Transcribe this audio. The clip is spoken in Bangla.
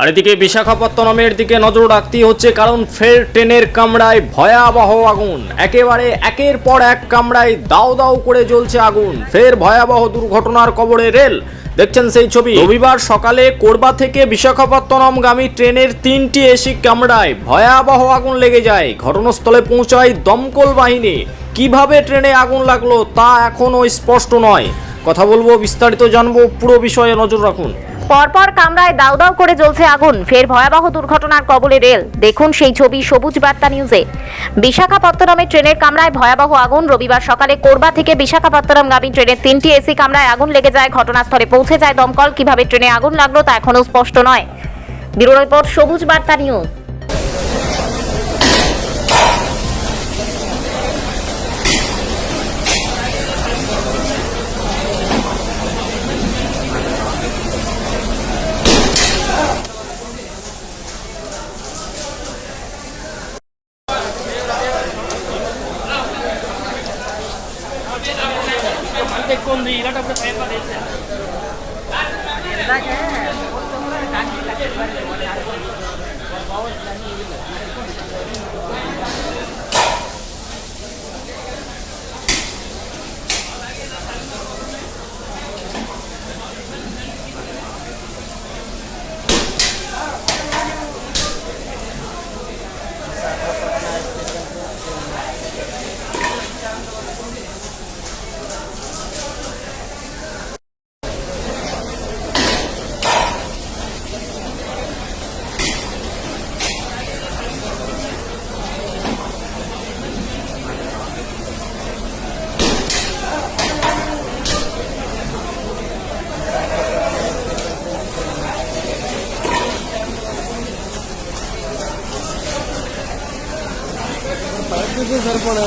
আর এদিকে বিশাখাপত্তনমের দিকে নজর রাখতেই হচ্ছে, কারণ ফের ট্রেনের কামড়ায় ভয়াবহ আগুন। একেবারে একের পর এক কামড়ায় দাও দাও করে জ্বলছে আগুন। ফের ভয়াবহ দুর্ঘটনার কবরে রেল। দেখছেন সেই ছবি। রবিবার সকালে কোরবা থেকে বিশাখাপত্তনমগামী ট্রেনের তিনটি এসি কামড়ায় ভয়াবহ আগুন লেগে যায়। ঘটনাস্থলে পৌঁছায় দমকল বাহিনী। কীভাবে ট্রেনে আগুন লাগল তা এখনও স্পষ্ট নয়। কথা বলব, বিস্তারিত জানব, পুরো বিষয়ে নজর রাখুন। পরপর কামরায় দাউ দাউ করে জ্বলছে আগুন। ফের ভয়াবহ দুর্ঘটনার কবলে রেল। দেখুন সেই ছবি সবুজ বার্তা নিউজে। বিশাখাপত্তনমে ট্রেনের কামরায় ভয়াবহ আগুন। রবিবার সকালে কোরবা থেকে বিশাখাপত্তনমগামী ট্রেনের তিনটি এসি কামরায় আগুন লেগে যায়। ঘটনাস্থলে পৌঁছে যায় দমকল। কীভাবে ট্রেনে আগুন লাগল তা এখনও স্পষ্ট নয়। ব্যুরো রিপোর্ট, সবুজ বার্তা নিউজ। అంత ఎక్కువ ఉంది ఇలాంటప్పుడు పరిస్థితి సరిపడే